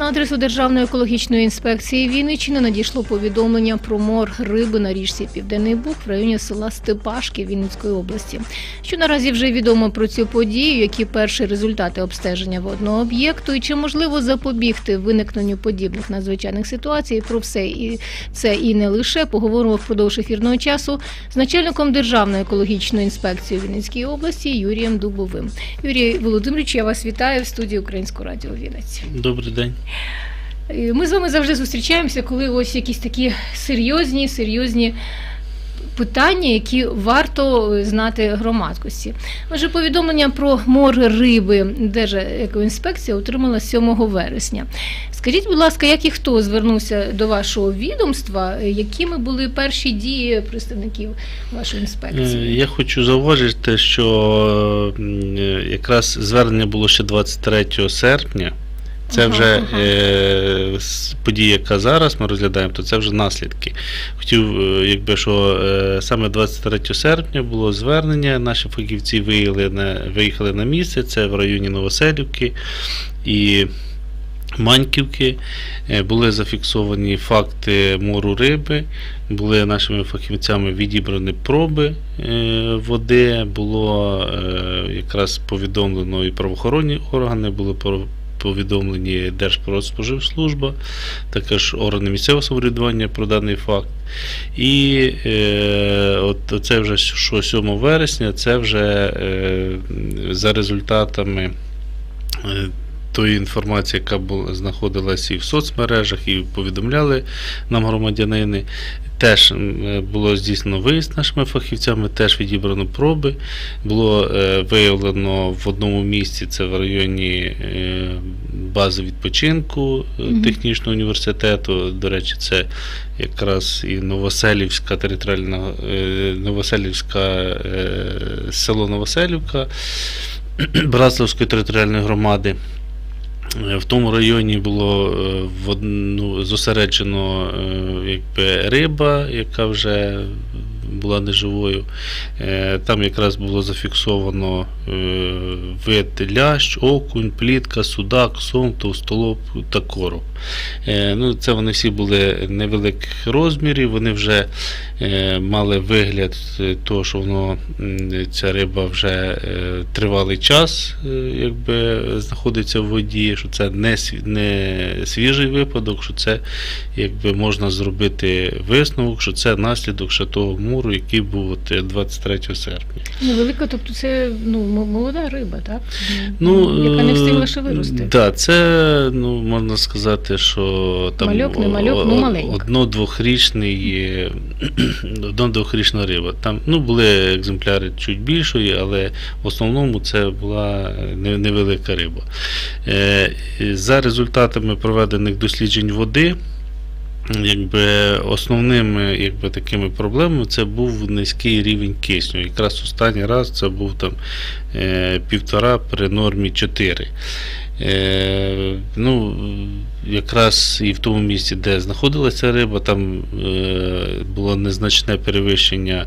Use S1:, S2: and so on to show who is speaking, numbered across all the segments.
S1: На адресу Державної екологічної інспекції Вінниччини надійшло повідомлення про мор риби на річці Південний Буг в районі села Степашки Вінницької області. Що наразі вже відомо про цю подію, які перші результати обстеження водного об'єкту, і чи можливо запобігти виникненню подібних надзвичайних ситуацій. Про все і це і не лише поговоримо впродовж ефірного часу з начальником Державної екологічної інспекції у Вінницькій області Юрієм Дубовим. Юрій Володимирович, я вас вітаю в студії Українського радіо Вінниці.
S2: Добрий день.
S1: Е, Ми з вами завжди зустрічаємося, коли ось якісь такі серйозні, серйозні питання, які варто е, знати громадськості. Отже, повідомлення про море риби Держекоінспекція отримала 7 вересня. Скажіть, будь ласка, як і хто звернувся до вашого відомства, Е, якими були перші дії представників вашої
S2: Е,
S1: інспекції?
S2: Я хочу зауважити, що е, якраз звернення було ще 23 серпня. Це вже е, подія, яка зараз ми розглядаємо, то це вже наслідки. Хотів, е, якби що е, саме 23 серпня було звернення. Наші фахівці виїхали на, виїхали на місце, це в районі Новоселівки і Маньківки. Е, Були зафіксовані факти мору риби, були нашими фахівцями відібрані проби е, води, було е, якраз повідомлено і правоохоронні органи, були про- повідомлені Держпродспоживслужба, також органи місцевого самоврядування про даний факт. І е, от це вже що 7 вересня, це вже е, за результатами. Тої інформації, яка знаходилася і в соцмережах, і повідомляли нам громадянини. Теж е, було здійснено виїзд нашими фахівцями, теж відібрано проби. Було е, виявлено в одному місці, це в районі е, бази відпочинку технічного університету. До речі, це якраз і Новоселівська територіальна Новоселівська село Новоселівка Братславської територіальної громади. Е, В тому районі було е, в одну, зосереджено е, якби, риба, яка вже була неживою. Е, Там якраз було зафіксовано е, вид лящ, окунь, плітка, судак, сом, товстолоб та короб. Е, Ну, це вони всі були невеликих розмірів, вони вже мали вигляд того, що воно, ця риба вже тривалий час якби, знаходиться в воді, що це не, свіжий випадок, що це якби, можна зробити висновок, що це наслідок ще того муру, який був от, е, 23 серпня.
S1: Невелика, тобто це ну, молода риба, так?
S2: Ну,
S1: яка не встигла
S2: е,
S1: ще вирости.
S2: Да, це ну, можна сказати, що там
S1: Мальок, не мальок, ну, маленька.
S2: одно-двохрічний, е, одно-двохрічна риба. Там ну, були екземпляри чуть більшої, але в основному це була невелика риба. Е, За результатами проведених досліджень води. Якби основними якби, такими проблемами це був низький рівень кисню. Якраз останній раз це був там е, півтора при нормі 4. Е, ну, якраз і в тому місці, де знаходилася риба, там е, було незначне перевищення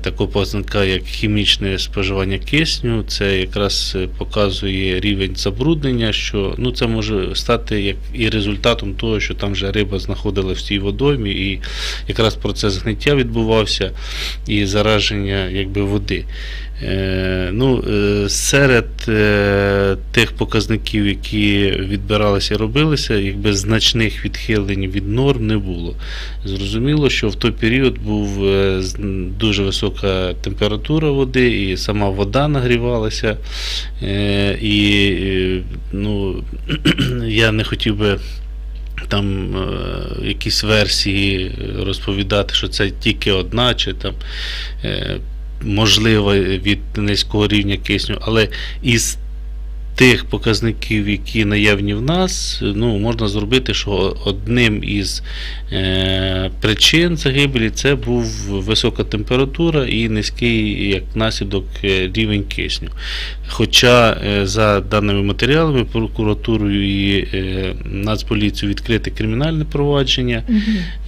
S2: такого показника, як хімічне споживання кисню. Це якраз е, показує рівень забруднення, що ну, це може стати як і результатом того, що там вже риба знаходилася в цій водоймі, і якраз процес гниття відбувався і зараження якби, води. Е, ну, е, серед е, тих показників, які відбиралися і робилися, якби значних відхилень від норм не було. Зрозуміло, що в той період був дуже висока температура води, і сама вода нагрівалася. І ну, я не хотів би. Там е, якісь версії розповідати, що це тільки одна, чи там е, можливо від низького рівня кисню, але із тих показників, які наявні в нас, ну, можна зробити, що одним із е, причин загибелі це був висока температура і низький як наслідок е, рівень кисню. Хоча е, за даними матеріалами прокуратурою і е, Нацполіцією відкрите кримінальне провадження.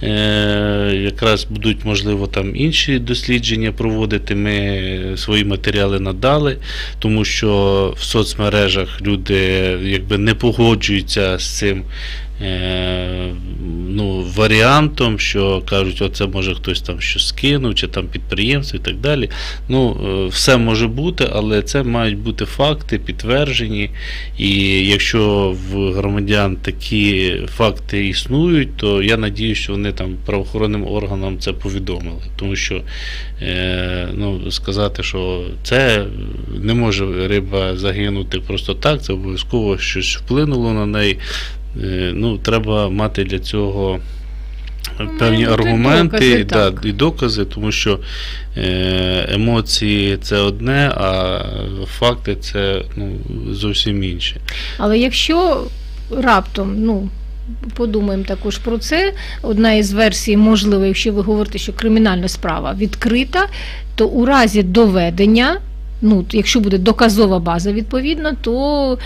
S2: Е, якраз будуть, можливо, там інші дослідження проводити. Ми свої матеріали надали, тому що в соцмережах люди якби не погоджуються з цим. Е, Ну, варіантом, що кажуть, оце може хтось там щось скинув, чи там підприємство і так далі. Ну, е, все може бути, але це мають бути факти підтверджені. І якщо в громадян такі факти існують, то я надію, що вони там правоохоронним органам це повідомили. Тому що е, ну, сказати, що це не може риба загинути просто так, це обов'язково щось вплинуло на неї. Е, ну, треба мати для цього. Певні
S1: бути
S2: аргументи
S1: докази,
S2: да, і докази, тому що е, емоції це одне, а факти це ну, зовсім інше.
S1: Але якщо раптом, ну. Подумаємо також про це. Одна із версій, можливо, якщо ви говорите, що кримінальна справа відкрита, то у разі доведення, ну, якщо буде доказова база відповідна, то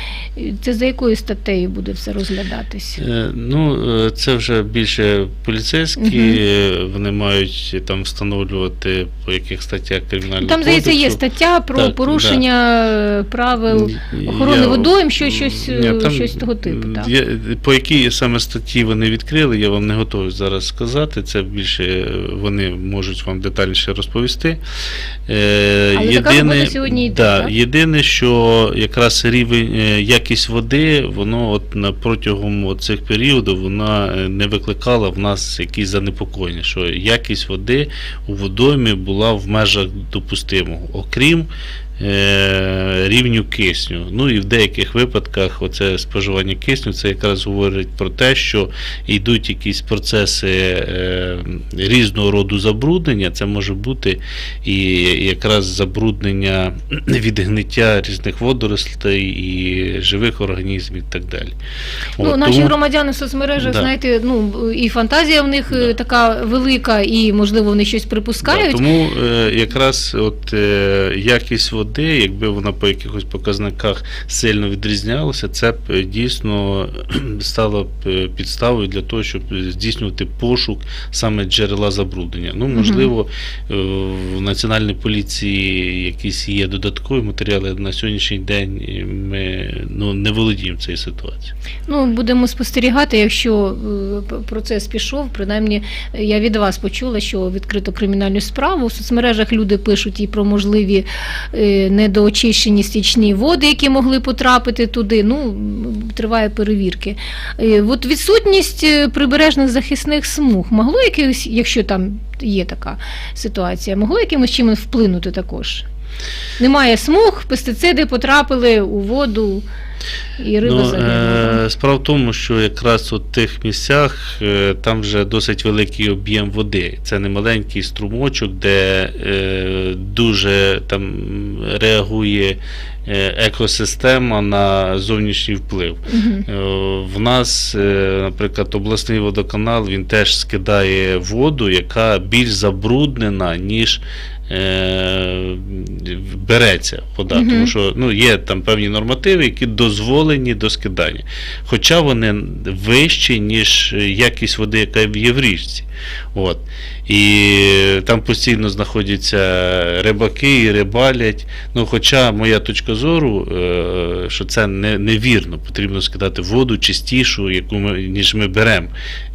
S1: це за якою статтею буде все розглядатись?
S2: Е, Ну, е, це вже більше поліцейські, е, вони мають там встановлювати по яких статтях кримінального
S1: Там, здається, є стаття про
S2: Так,
S1: порушення е, правил охорони
S2: я-
S1: водойм, що щось, е,
S2: там
S1: щось того типу. Так.
S2: є- по якій саме статті вони відкрили, я вам не готовий зараз сказати. Це більше е, вони можуть вам детальніше розповісти. Е,
S1: Але така робота сьогодні йде,
S2: да,
S1: так?
S2: єдине, що якраз рівень е, якість води, воно от на протягом цих періодів вона е, не викликала в нас якісь занепокоєння, що якість води у водоймі була в межах допустимого, окрім рівню кисню. Ну і в деяких випадках оце споживання кисню це якраз говорить про те, що йдуть якісь процеси е, різного роду забруднення. Це може бути і якраз забруднення від гниття різних водорослей і живих організмів і так далі.
S1: Ну,
S2: От,
S1: наші
S2: тому-
S1: громадяни в соцмережах,
S2: Да.
S1: знаєте, ну і фантазія в них е,
S2: Да.
S1: така велика, і можливо вони щось
S2: Да,
S1: припускають.
S2: тому е, якраз от е, якість води, якби вона по якихось показниках сильно відрізнялася, це б е, дійсно стало б е, підставою для того, щоб здійснювати пошук саме джерела забруднення. Ну, можливо, е, в національній поліції якісь є додаткові матеріали на сьогоднішній день. Ми ну, не володіємо цією ситуацією.
S1: Ну, будемо спостерігати, якщо процес пішов. Принаймні, я від вас почула, що відкрито кримінальну справу. В соцмережах люди пишуть і про можливі недоочищені стічні води, які могли потрапити туди. Ну, триває перевірки. Е, От відсутність е, прибережних захисних смуг могло якихось, якщо там є така ситуація, могло якимось чимось вплинути також? Немає смуг, пестициди потрапили у воду. І риба
S2: Ну,
S1: загинула.
S2: е, справа в тому, що якраз у тих місцях е, там вже досить великий об'єм води. Це не маленький струмочок, де е, дуже там реагує екосистема на зовнішній вплив. Е, В нас, е, наприклад, обласний водоканал він теж скидає воду, яка більш забруднена, ніж е, береться вода.
S1: угу.
S2: Тому що ну, є там певні нормативи, які дозволені до скидання. Хоча вони вищі, ніж якість води, яка є в річці. От. І там постійно знаходяться рибаки і рибалять. Ну, хоча моя точка зору, е, що це не, невірно, потрібно скидати воду чистішу, яку ми, ніж ми беремо.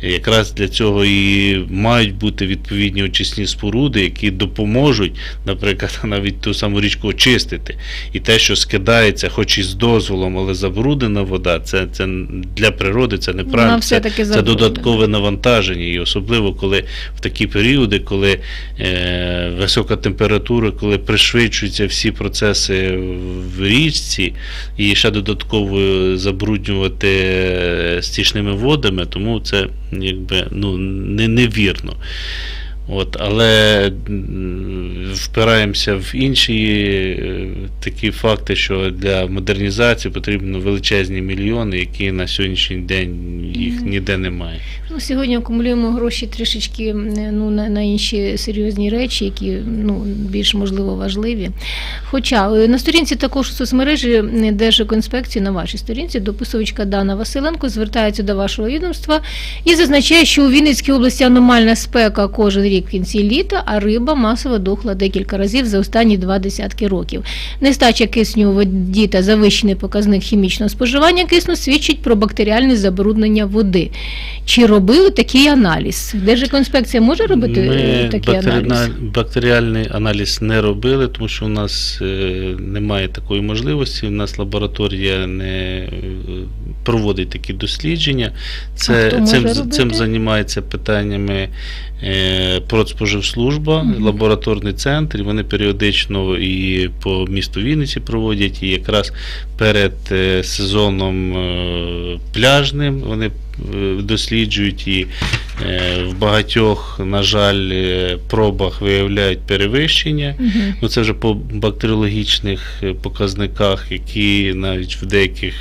S2: Якраз для цього і мають бути відповідні очисні споруди, які допоможуть, наприклад, навіть ту саму річку очистити. І те, що скидається, хоч і з дозволом, але забруднена вода, це, це для природи це неправильно. Це, це додаткове навантаження, і особливо коли в такі періоди, коли е, висока температура, коли пришвидшуються всі процеси в річці, і ще додатково забруднювати е, стічними водами, тому це якби ну, не, невірно. От, але впираємося в інші е, такі факти, що для модернізації потрібно величезні мільйони, які на сьогоднішній день їх ніде немає.
S1: Ну, сьогодні акумулюємо гроші трішечки ну, на, на інші серйозні речі, які ну, більш можливо важливі. Хоча е, на сторінці також у соцмережі Держекоінспекції на вашій сторінці дописувачка Дана Василенко звертається до вашого відомства і зазначає, що у Вінницькій області аномальна спека кожен рік в кінці літа, а риба масово дохла декілька разів за останні два десятки років. Нестача кисню у воді та завищений показник хімічного споживання кисню свідчить про бактеріальне забруднення води. Чи робили такий аналіз? Держекоінспекція може робити е,
S2: Ми
S1: такий
S2: бактеріна-
S1: аналіз?
S2: бактеріальний аналіз не робили, тому що у нас е, немає такої можливості. У нас лабораторія не е, проводить такі дослідження. Це, цим,
S1: робити?
S2: цим займається питаннями е, Продспоживслужба,
S1: Мгм.
S2: лабораторний центр. Вони періодично і по місту Вінниці проводять, і якраз перед е, сезоном е, пляжним вони досліджують і е, в багатьох, на жаль, е, пробах виявляють перевищення. Ну, це вже по бактеріологічних е, показниках, які навіть в деяких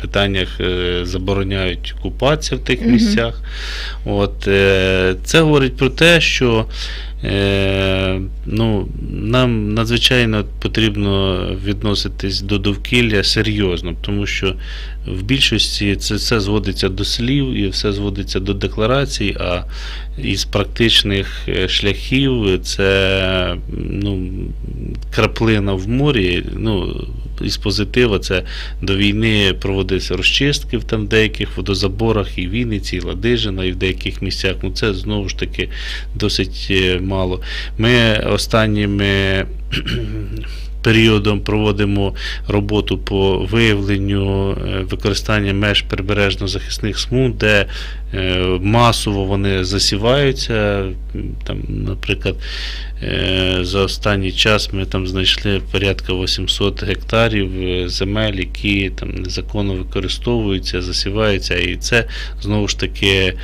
S2: питаннях забороняють купатися в тих
S1: Мгм.
S2: місцях. От, це говорить про те, що ну, нам надзвичайно потрібно відноситись до довкілля серйозно, тому що в більшості це все зводиться до слів і все зводиться до декларацій, а із практичних е, шляхів це ну, краплина в морі. Ну, із позитива це до війни проводилися розчистки в там деяких водозаборах і Вінниці, і Ладижина, і в деяких місцях. Ну це знову ж таки досить е, мало. Ми останніми періодом проводимо роботу по виявленню е, використання меж прибережно-захисних смуг, де е, масово вони засіваються. Там, наприклад, е, за останній час ми там знайшли порядка 800 гектарів земель, які там незаконно використовуються, засіваються, і це знову ж таки.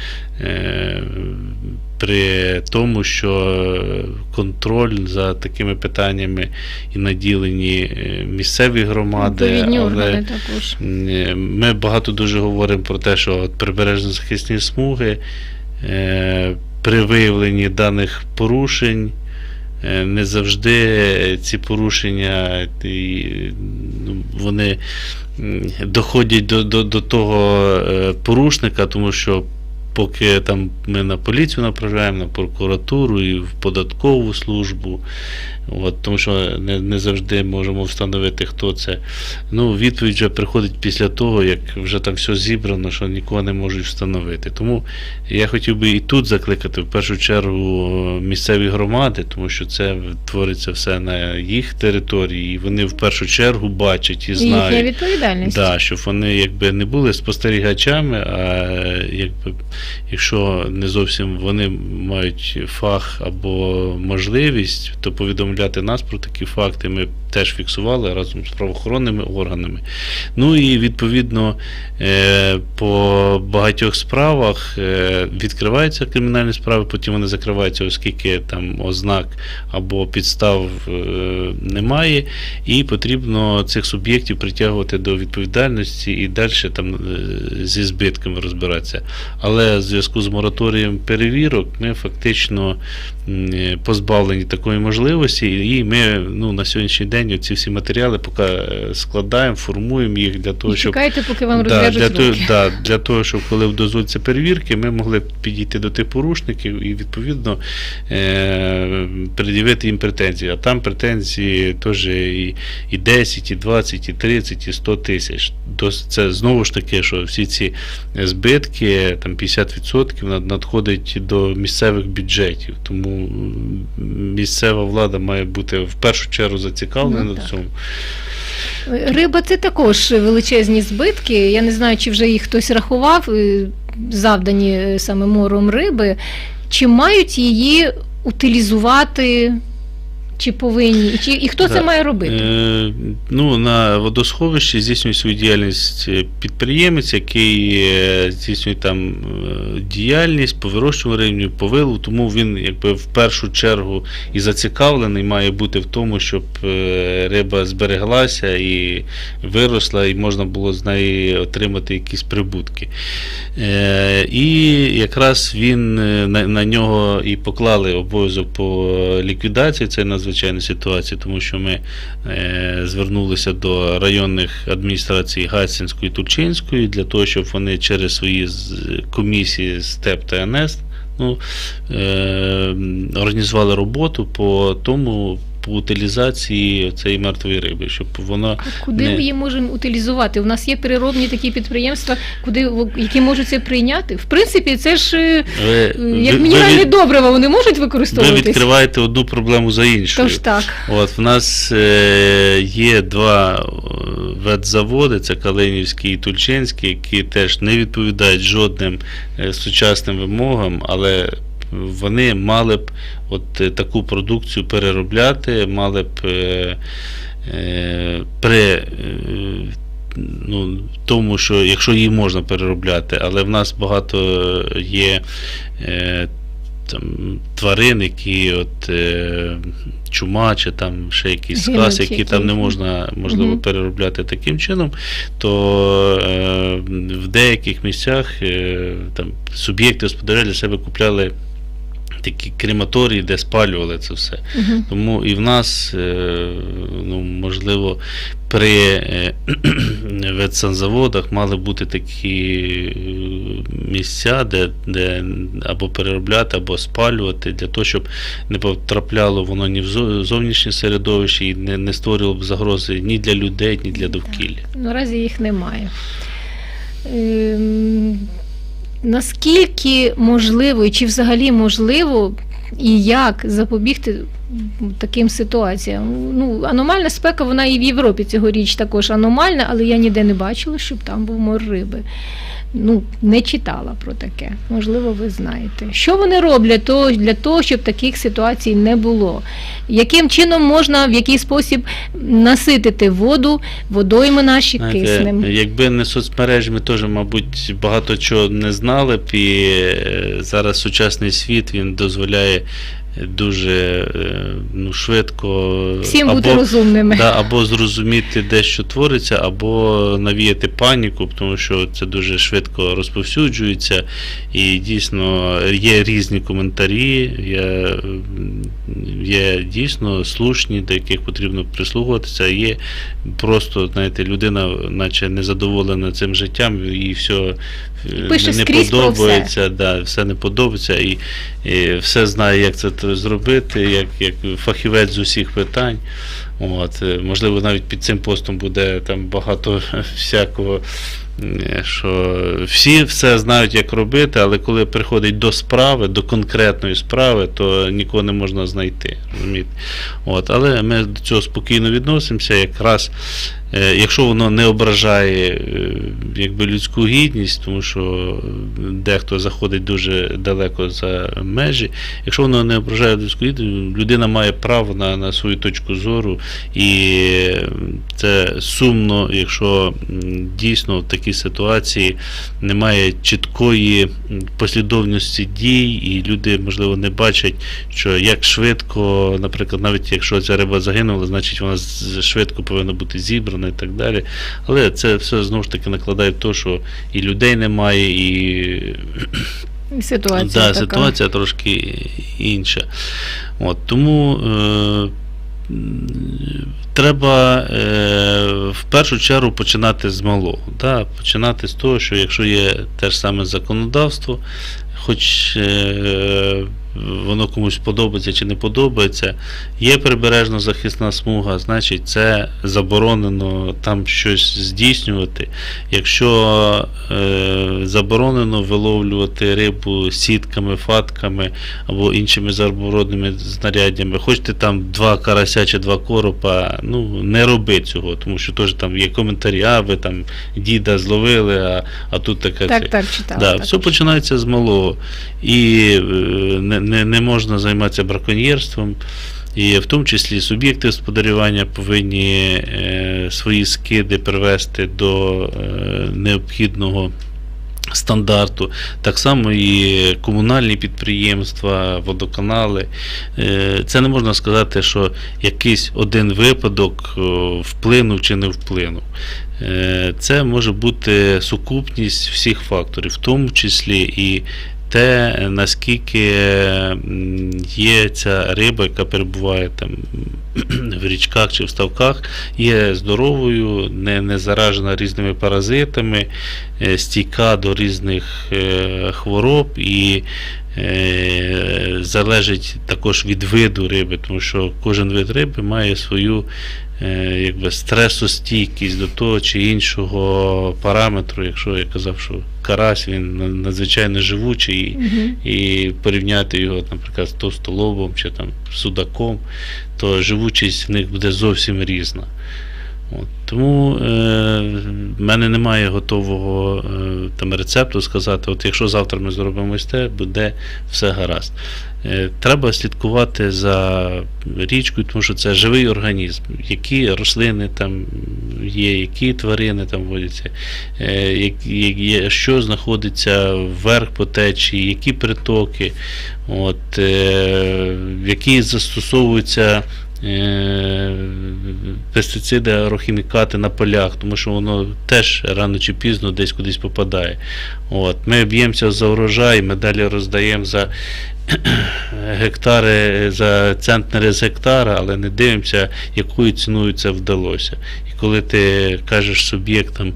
S2: Е, При тому, що контроль за такими питаннями і наділені е, місцеві громади, але
S1: органи також.
S2: Е, Ми багато дуже говоримо про те, що прибережно захисні смуги е, при виявленні даних порушень. е, Не завжди ці порушення ну, вони доходять до, до, до того е, порушника, тому що поки там ми на поліцію направляємо, на прокуратуру і в податкову службу, от, тому що не, не завжди можемо встановити, хто це. Ну, відповідь вже приходить після того, як вже там все зібрано, що нікого не можуть встановити. Тому я хотів би і тут закликати в першу чергу місцеві громади, тому що це твориться все на їх території, і вони в першу чергу бачать і
S1: І їхня
S2: знають.
S1: відповідальність.
S2: Да, щоб вони якби не були спостерігачами, а якби, якщо не зовсім вони мають фах або можливість, то повідомляти нас про такі факти ми теж фіксували разом з правоохоронними органами. Ну і відповідно е, по багатьох справах е, відкриваються кримінальні справи, потім вони закриваються, оскільки там ознак або підстав е, немає, і потрібно цих суб'єктів притягувати до відповідальності і далі там зі збитками розбиратися. Але в зв'язку з мораторієм перевірок ми фактично позбавлені такої можливості, і ми ну, на сьогоднішній день ці всі матеріали поки е, складаємо, формуємо їх для того, щоб
S1: чекайте, поки вам
S2: Да, для, того, да, для того, щоб коли дозволяться перевірки, ми могли підійти до тих порушників і відповідно е, пред'явити їм претензії. А там претензії теж і, і 10, і 20, і 30, і 100 тисяч. Це знову ж таки, що всі ці збитки, там 50% над- надходить до місцевих бюджетів. Тому місцева влада має бути в першу чергу зацікавлена
S1: Ну,
S2: в цьому.
S1: Риба це також величезні збитки. Я не знаю, чи вже їх хтось рахував, е, завдані е, саме мором риби. Чи мають її утилізувати Чи повинні? І, чи, і хто це має робити?
S2: Е, ну, на водосховищі здійснює свою діяльність е, підприємець, який е, здійснює там е, діяльність по вирощуванню по вилову, тому він якби в першу чергу і зацікавлений має бути в тому, щоб риба збереглася і виросла, і можна було з неї отримати якісь прибутки. Е, І якраз він на, на нього і поклали обов'язок по ліквідації Це цієї надзвичайної ситуації, тому що ми е, звернулися до районних адміністрацій Гатсінської і Турчинської для того, щоб вони через свої комісії СТЕП та НС ну, е, організували роботу по тому. По утилізації цієї мертвої риби, щоб вона
S1: А Куди
S2: не-
S1: ми її можемо утилізувати? У нас є переробні такі підприємства, куди які можуть це прийняти. В принципі, це ж е,
S2: ви,
S1: е, як
S2: ви- ви
S1: мінеральне
S2: від-
S1: добриво, вони можуть
S2: ви відкриваєте одну проблему за іншою.
S1: Тож так.
S2: От в нас е, є два е, ветзаводи, це Калинівський і Тульчинський, які теж не відповідають жодним е, сучасним вимогам, але вони мали б от е, таку продукцію переробляти, мали б е, е, при е, ну, тому, що якщо її можна переробляти, але в нас багато є е, там, тварин, які от е, чума чи там ще якісь класи, які там не можна можливо
S1: Мгм.
S2: переробляти таким чином, то е, в деяких місцях е, там суб'єкти господаря для себе купляли такі крематорії, де спалювали це все.
S1: Угу.
S2: Тому і в нас, е, ну, можливо, при е, ветсанзаводах мали бути такі е, місця, де, де або переробляти, або спалювати, для того, щоб не потрапляло воно ні в зовнішнє середовище і не, не створювало б загрози ні для людей, ні для довкілля.
S1: Наразі їх немає. Наскільки можливо, чи взагалі можливо, і як запобігти таким ситуаціям? Ну, аномальна спека, вона і в Європі цьогоріч також аномальна, але я ніде не бачила, щоб там був мор риби. Ну, не читала про таке. Можливо, ви знаєте. Що вони роблять то- для того, щоб таких ситуацій не було? Яким чином можна в який спосіб наситити воду, водойми наші киснем?
S2: якби не соцмережі, ми теж, мабуть, багато чого не знали б, і е, зараз сучасний світ він дозволяє дуже е, ну, швидко
S1: Всім бути розумними.
S2: Да, або зрозуміти, де що твориться, або навіяти паніку, тому що це дуже швидко розповсюджується. І дійсно є різні коментарі, є, є дійсно слушні, до яких потрібно прислухатися. Є просто, знаєте, людина, наче незадоволена цим життям, і все
S1: Пише
S2: не
S1: скрізь про
S2: подобається, да, все не подобається, і, і все знає, як це зробити, як, як фахівець з усіх питань. От, е, можливо, навіть під цим постом буде там багато всякого, е, що всі все знають, як робити, але коли приходить до справи, до конкретної справи, то нікого не можна знайти. розумієте? От, але ми до цього спокійно відносимося. Якраз е, якщо воно не ображає е, якби, людську гідність, тому що дехто заходить дуже далеко за межі, якщо воно не ображає людську гідність, людина має право на, на свою точку зору, і це сумно, якщо дійсно в такій ситуації немає чіткої послідовності дій, і люди, можливо, не бачать, що як швидко, наприклад, навіть якщо ця риба загинула, значить вона швидко повинна бути зібрана і так далі. Але це все знову ж таки накладає в те, що і людей немає, і
S1: І Ситуація
S2: да,
S1: така.
S2: ситуація трошки інша. От, тому е, треба е, в першу чергу починати з малого. Да? Починати з того, що якщо є те ж саме законодавство, хоч е, воно комусь подобається чи не подобається, є прибережно захисна смуга, значить це заборонено там щось здійснювати. Якщо е, заборонено виловлювати рибу сітками, фатками або іншими забороненими знаряддями, хоч ти там два карася чи два коропа, ну не роби цього, тому що теж там є коментарі, а ви там діда зловили, а, а тут таке.
S1: Так, так, читала.
S2: Да,
S1: також.
S2: все починається з малого. І е, не, не, не можна займатися браконьєрством. І в тому числі суб'єкти господарювання повинні е, свої скиди привести до е, необхідного стандарту. Так само і комунальні підприємства, водоканали. Е, Це не можна сказати, що якийсь один випадок о, вплинув чи не вплинув. Е, Це може бути сукупність всіх факторів, в тому числі і те, наскільки є ця риба, яка перебуває там в річках чи в ставках, є здоровою, не, не заражена різними паразитами, е, стійка до різних е, хвороб і е, залежить також від виду риби, тому що кожен вид риби має свою якби, стресостійкість до того чи іншого параметру. Якщо я казав, що карась він надзвичайно живучий, і, і порівняти його, наприклад, з товстолобом чи там судаком, то живучість в них буде зовсім різна. От. Тому е, в мене немає готового е, там, рецепту сказати, от якщо завтра ми зробимо ось те, буде все гаразд. Е, треба слідкувати за річкою, тому що це живий організм. Які рослини там є, які тварини там водяться, е, що знаходиться вверх по течії, які притоки, от, е, які застосовуються пестициди, агрохімікати на полях, тому що воно теж рано чи пізно десь кудись попадає. От. Ми б'ємося за урожай, ми далі роздаємо за гектари, за центнери з гектара, але не дивимося, якою ціною це вдалося. І коли ти кажеш суб'єктам,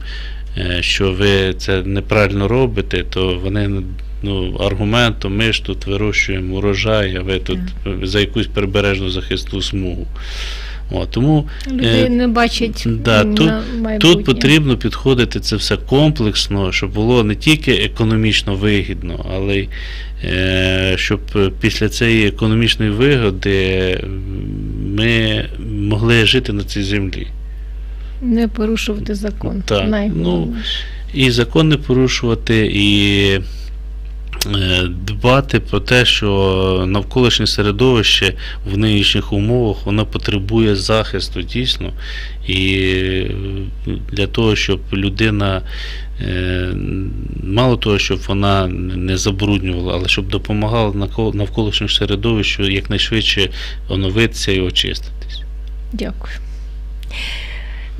S2: е, що ви це неправильно робите, то вони ну, аргументом, ми ж тут вирощуємо урожай, а ви тут за якусь прибережну захисну смугу. От, тому
S1: Люди
S2: Е,
S1: не бачать
S2: да, тут-
S1: майбутнє.
S2: Тут потрібно підходити це все комплексно, щоб було не тільки економічно вигідно, але й е, щоб після цієї економічної вигоди ми могли жити на цій землі.
S1: не порушувати закон.
S2: Так,
S1: Найголовніше.
S2: І закон не порушувати, і дбати про те, що навколишнє середовище в нинішніх умовах воно потребує захисту дійсно. І е, для того, щоб людина е, мало того, щоб вона не забруднювала, але щоб допомагала навколишньому середовищу якнайшвидше оновитися і очиститись.
S1: Дякую.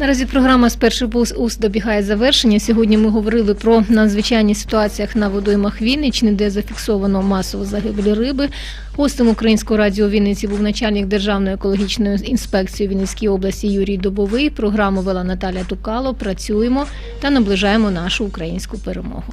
S1: Наразі програма з перших вуз уст добігає завершення. Сьогодні ми говорили про надзвичайні ситуаціях на водоймах Вінниччини, де зафіксовано масову загибель риби. Гостем українського радіо Вінниці був начальник Державної екологічної інспекції Вінницької області Юрій Добовий. Програму вела Наталя Тукало. Працюємо та наближаємо нашу українську перемогу.